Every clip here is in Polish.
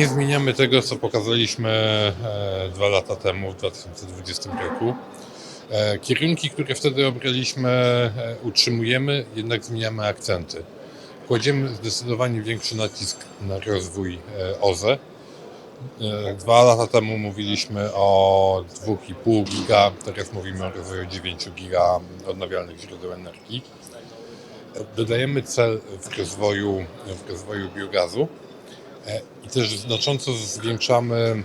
Nie zmieniamy tego, co pokazaliśmy e, dwa lata temu, w 2020 roku. E, Kierunki, które wtedy obraliśmy, e, utrzymujemy, jednak zmieniamy akcenty. Kładziemy zdecydowanie większy nacisk na rozwój OZE. Dwa lata temu mówiliśmy o 2,5 giga, teraz mówimy o rozwoju 9 giga odnawialnych źródeł energii. Dodajemy cel w rozwoju, w rozwoju biogazu i też znacząco zwiększamy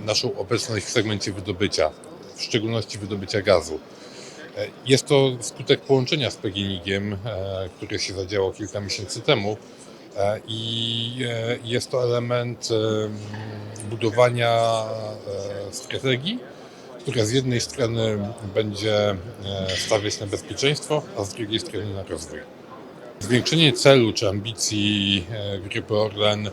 e, naszą obecność w segmencie wydobycia, w szczególności wydobycia gazu. E, Jest to skutek połączenia z PGNiG-iem, e, które się zadziało kilka miesięcy temu e, i e, jest to element e, budowania e, strategii, która z jednej strony będzie e, stawiać na bezpieczeństwo, a z drugiej strony na rozwój. Zwiększenie celu czy ambicji e, Grupy Orlen e,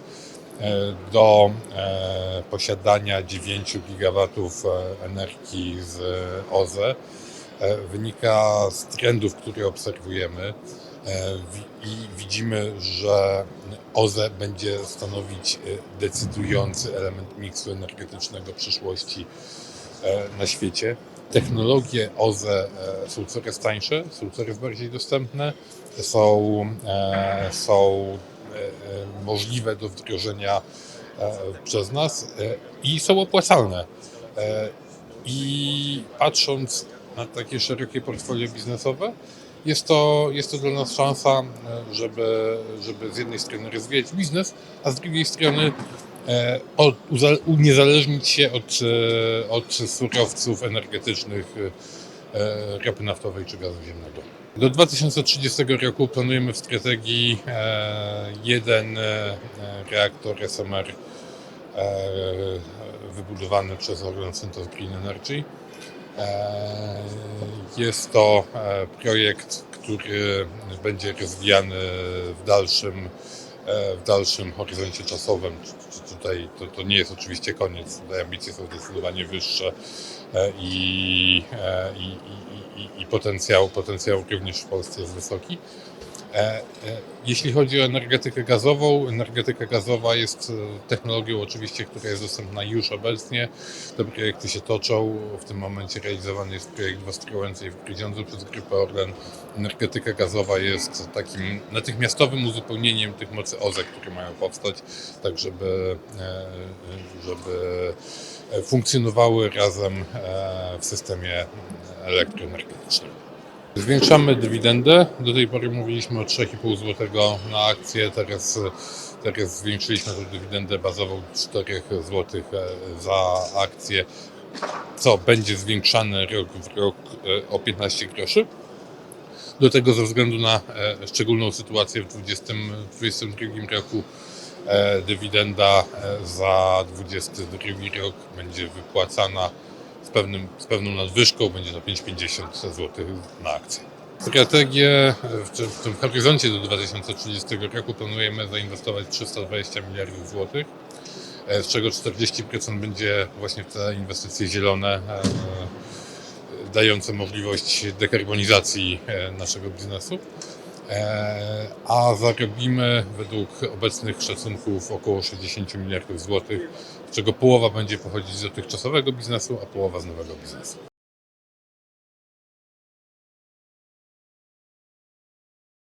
do e, posiadania 9 gigawatów e, energii z OZE e, wynika z trendów, które obserwujemy e, i widzimy, że OZE będzie stanowić e, decydujący element miksu energetycznego przyszłości e, na świecie. Technologie OZE e, są coraz tańsze, są coraz bardziej dostępne, są, e, są e, e, możliwe do wdrożenia e, przez nas e, i są opłacalne. E, I patrząc na takie szerokie portfolio biznesowe, jest to, jest to dla nas szansa, e, żeby, żeby z jednej strony rozwijać biznes, a z drugiej strony e, uniezależnić się od, e, od surowców energetycznych, e, ropy naftowej czy gazu ziemnego. Do 2030 roku planujemy w strategii e, jeden e, reaktor SMR e, wybudowany przez Orlen Center Green Energy. Jest to projekt, który będzie rozwijany w dalszym, w dalszym horyzoncie czasowym. Tutaj to, to nie jest oczywiście koniec, tutaj ambicje są zdecydowanie wyższe e, i, e, i, i, i, i potencjał, potencjał również w Polsce jest wysoki. E, e, Jeśli chodzi o energetykę gazową, energetyka gazowa jest e, technologią oczywiście, która jest dostępna już obecnie. Te projekty się toczą. W tym momencie realizowany jest projekt w Ostrołęce i w Grudziądzu przez Grupę Orlen. Energetyka gazowa jest takim natychmiastowym uzupełnieniem tych mocy OZE, które mają powstać, tak żeby, żeby funkcjonowały razem w systemie elektroenergetycznym. Zwiększamy dywidendę. Do tej pory mówiliśmy o 3,5 zł na akcję. Teraz, teraz zwiększyliśmy tę dywidendę bazową 4 zł za akcję, co będzie zwiększane rok w rok e, o 15 groszy. Do tego ze względu na e, szczególną sytuację w 2022 roku e, dywidenda e, za 2022 rok będzie wypłacana z, pewnym, z pewną nadwyżką, będzie na 5,50 zł na akcję. Strategię w, w tym horyzoncie do 2030 roku planujemy zainwestować 320 miliardów złotych, e, z czego 40% będzie właśnie w te inwestycje zielone, e, dające możliwość dekarbonizacji e, naszego biznesu. E, A zarobimy według obecnych szacunków około 60 miliardów złotych, z czego połowa będzie pochodzić z dotychczasowego biznesu, a połowa z nowego biznesu.